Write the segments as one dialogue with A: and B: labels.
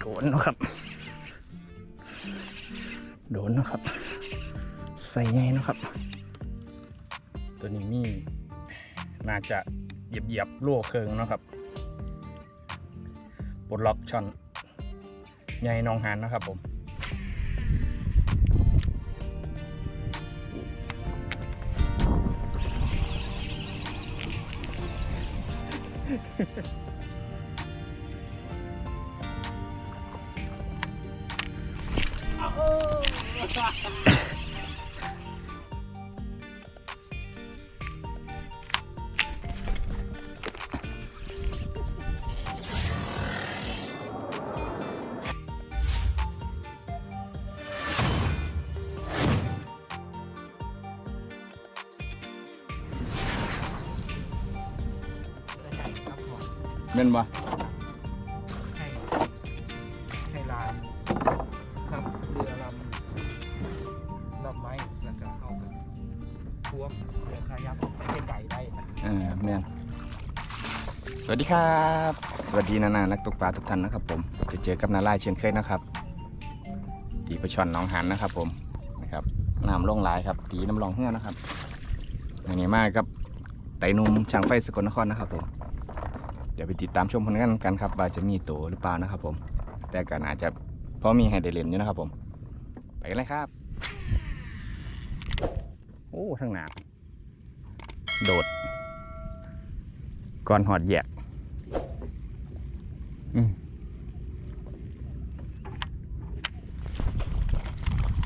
A: โดนนะครับ โดนนะครับ ใส่ไงนะครับ ตัวนี้มีน่าจะเหยียบเหยียบๆรั่วเคืองนะครับปลดล็อกช่อนใหญ่นองหานนะครับผม
B: ค
A: เม่นบ่
B: ให้ให้ลานครับเรือลำลำไม้แล้วก็เข้ากับพวกเรือคายักให้ไก่ได้นะ
A: อ่าแม่นสวัสดีครับ สวัสดีนานานักตกปลาทุกท่านนะครับ ผมจะเจอกับนาลายเช่นเคยนะครับตีประชอนหน้องหันนะครับ ผมนะครับน้ำลงหลายครับตีน้ำลองเฮือนะครับอย่างนี้มากครับไต่หนุ่มช่างไฟสกลนครนะครับผม เดี๋ยวไปติดตามชมผลงานกันครับว่าจะมีตัวหรือเปล่านะครับผม แต่ก็น่าจจะเพราะมีให้ได้เล่นอยู่นะครับผม ไปกันเลยครับ โอ้ทั้งหนาโดดก่อนหอดแยก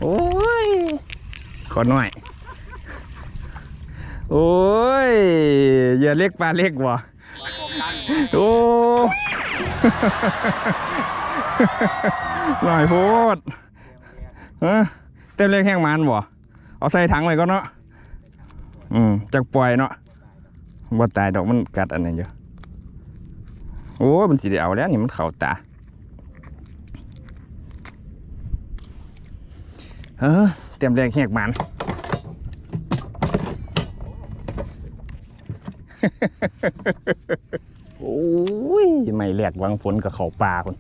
A: โอ้ย ขอหน่อย โอ้ยอย่าเล็กปลาเล็กวะ โอ้หน่อยโพดฮะเต็มเล็กแห้งมันบ่เอาใส่ถังไว้ก็เนาะอืมจักปล่อยเนาะบ่ตายดอกมันกัดอันนี้อยู่โอ้มันสิได้เอาแล้วนี่มันเข่าตาเออเต็มแรงแหกมันโอ้ กวังฝนกับเขาปลาคน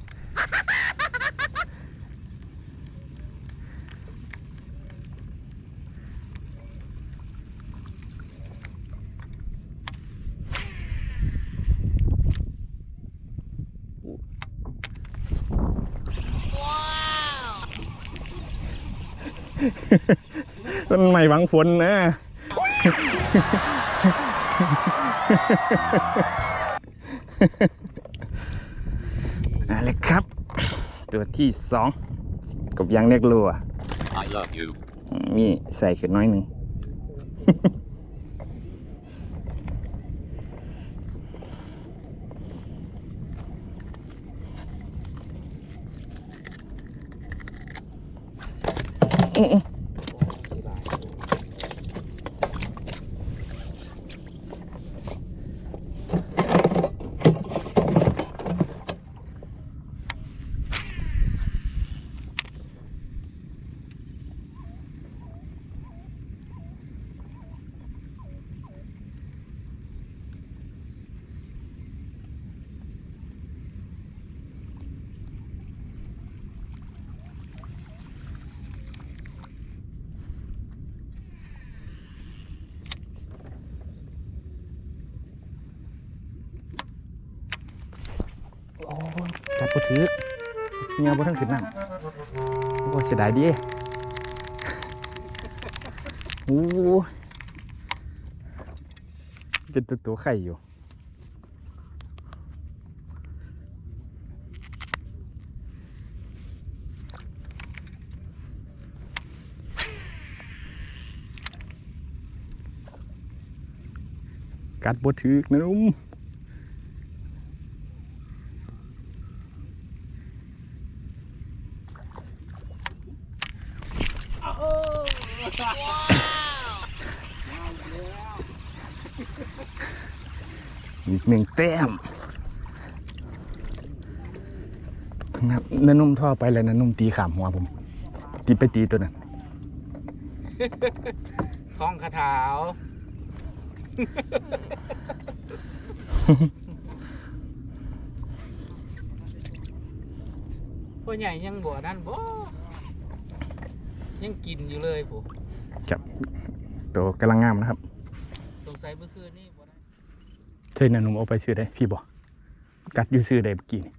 A: ต้นไม่หวังฝนนะเอะไรครับ ตัวที่สองกบยางเล็กลัว
C: I love you.
A: อืมมีใส่ขึ้นน้อยหนึ่งโบปถือเงียบทั้งขึ้นน้ำโอ้เสียดายดิโอ้ยเป็นตัวตัวไข่อยู่กัดบถือกนะนุ่ม หนึ่งแต้มนะครับนานุ่มท่อไปเลยนานุ่มตีขามหัวผมตีไปตีตัวนั้น
B: คล้องคาถาวพ่อใหญ่ยังบ่นั่นบ่ยังกินอยู่เลยผู้
A: จับตัวกำลังงามนะครับ
B: สงสัยเมื่อคืนนี่
A: เธอหนุ่มเอาไปซื้อได้พี่บอกกัดอยู่ซื้อได้เมื่อกี้นี่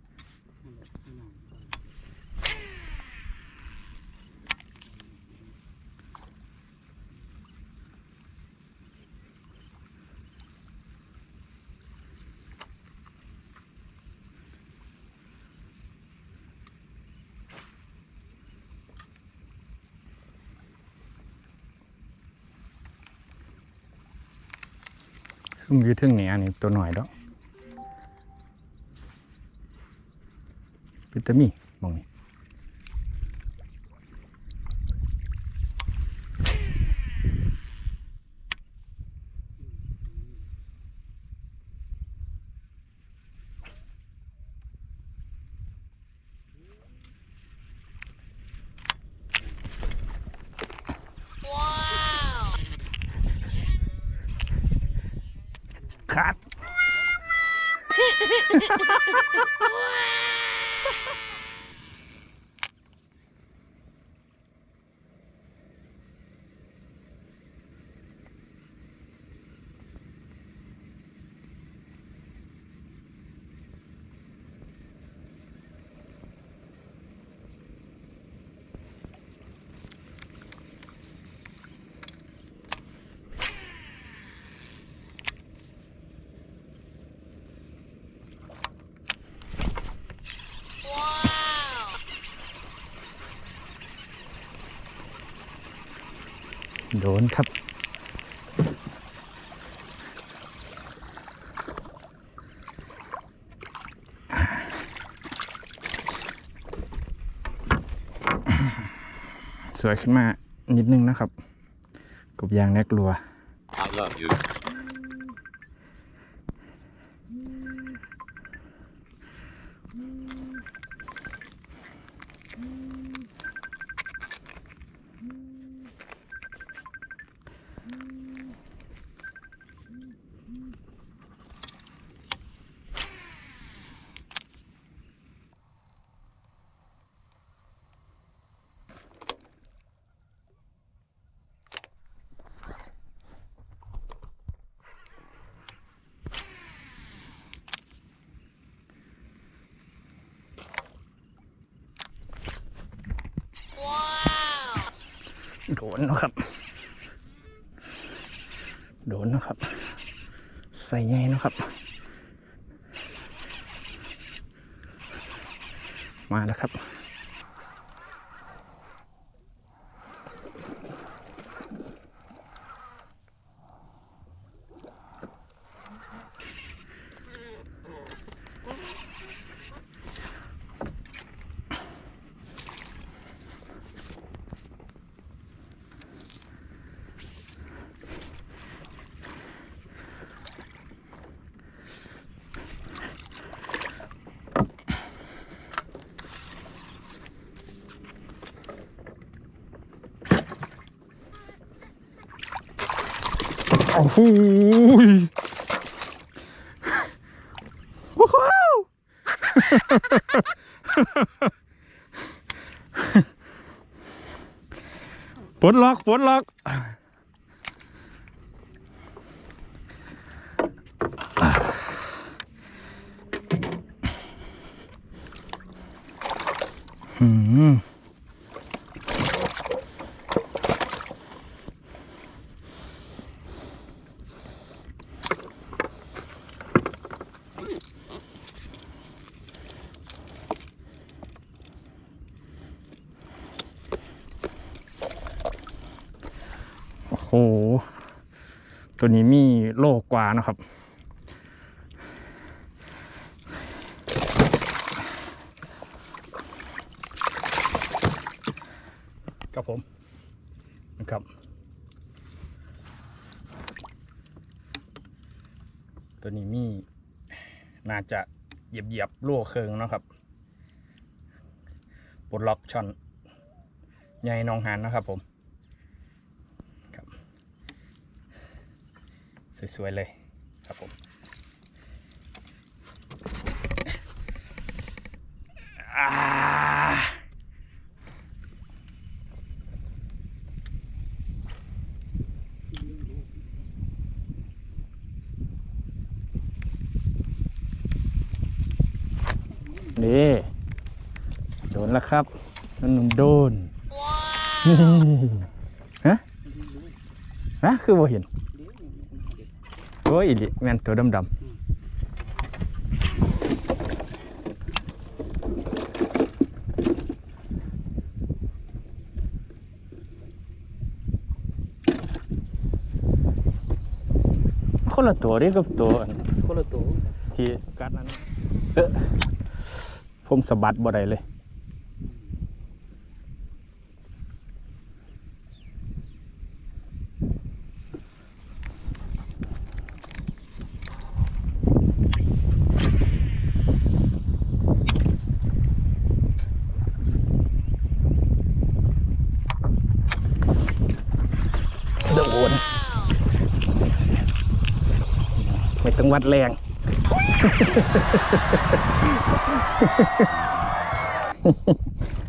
A: ซุ่มยืดทึ่งนี่อันนี้ตัวหน่อยดอกพิตามีมองนี่ ขาด โดนครับ สวยขึ้นมานิดนึงนะครับ กบยางแนกลัว
C: I love you.
A: โดนนะครับ โดนนะครับ ใส่ใหญ่นะครับ มาแล้วครับ โอ้โหว้าวปลดล็อกปลดล็อกอืม โอ้โห ตัวนี้มีโลกกว่านะครับ ครับผมนะครับตัวนี้มีน่าจะเหยียบเหยียบๆโล่เคิงนะครับปลดล็อกช่อนใหญ่นองหานนะครับผม สวยๆเลยครับผมนี่โดนแล้วครับนั่นหนุ่มโดนฮะฮะคือบ่เห็น อ้ยอีหลิแม่นตัวดำๆคนละตัวเด้กับตัวอัน
B: คนละตัว
A: ที่กัดนั้นเออผมสะบัดบ่ได้เลย ไม่ต้องวัดแรง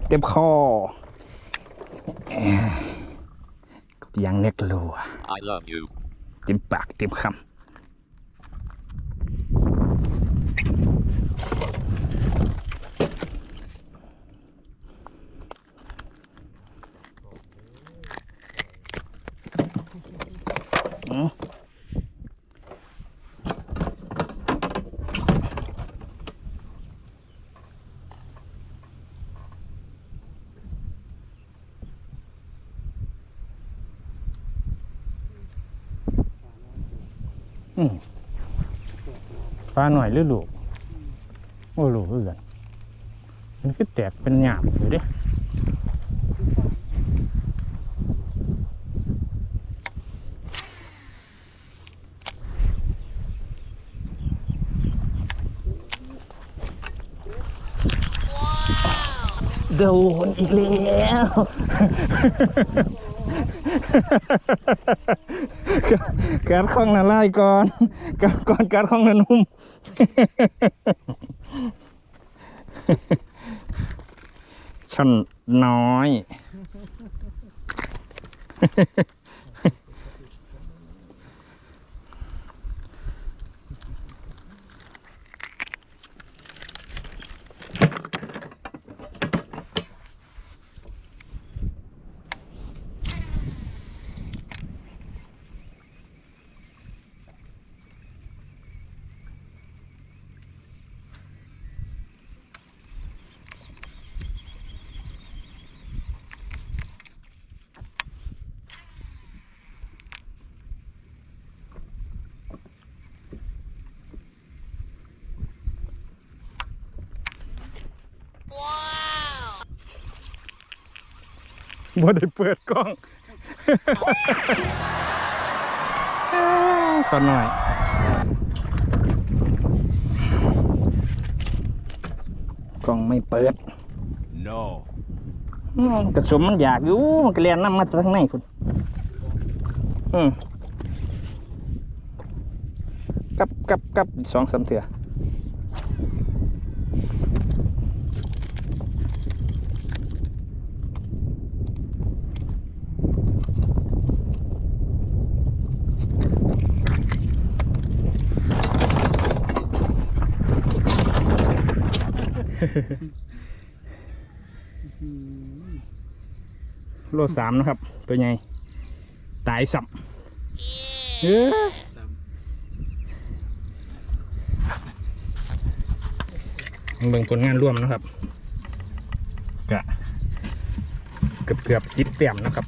A: เต็มคอแอะยังเน็กลัว
C: I love you.
A: เต็มปากเต็มคำาหน่อยหรือลูกโอ้ลูกคือกันมันคือแตกเป็นหยาบอยู่เด้โดนอีกแล้วการคล้องนาลายก่อน กับก่อนการของนานุ่มช่อนน้อย บ่ได้เปิดกล้อง ขอหน่อย กล้องไม่เปิด
C: No.
A: อืมกระสมมันอยากอยู่ มันก็เรียนน้ำมาจากทางในคุณอืมกับกับกับสองสามเถื่อ โลสามนะครับ ตัวใหญ่ตายสับเอ้ยเบิ่งผลงานร่วมนะครับกะเกือบเกือบสิบเต็มนะครับ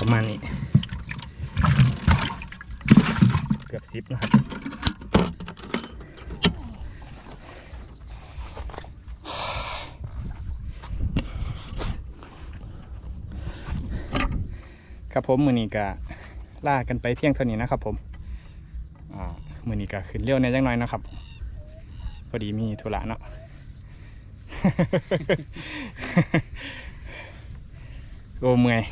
A: ประมาณนี้ เกือบสิบนะครับ ครับผมมือนี้กะล่ากันไปเพียงเท่านี้นะครับผมมือนี้กะขึ้นเร็วในจังน้อยนะครับพอดีมีธุระเนาะโอ้เมื่อย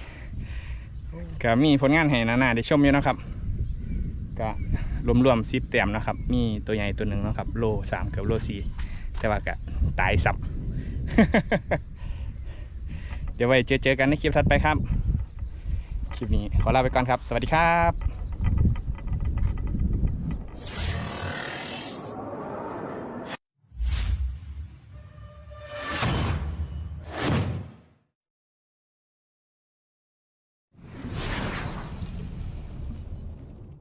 A: ก็มีผลงานให้นานาได้ชมอยู่นะครับก็รวมๆซิปแต้มนะครับ มีตัวใหญ่ตัวหนึ่งนะครับ โลสามกับโลสี่แต่ว่าก็ตายสับ เดี๋ยวไว้เจอเจอกันในคลิปถัดไปครับ คลิปนี้ขอลาไปก่อนครับ สวัสดีครับ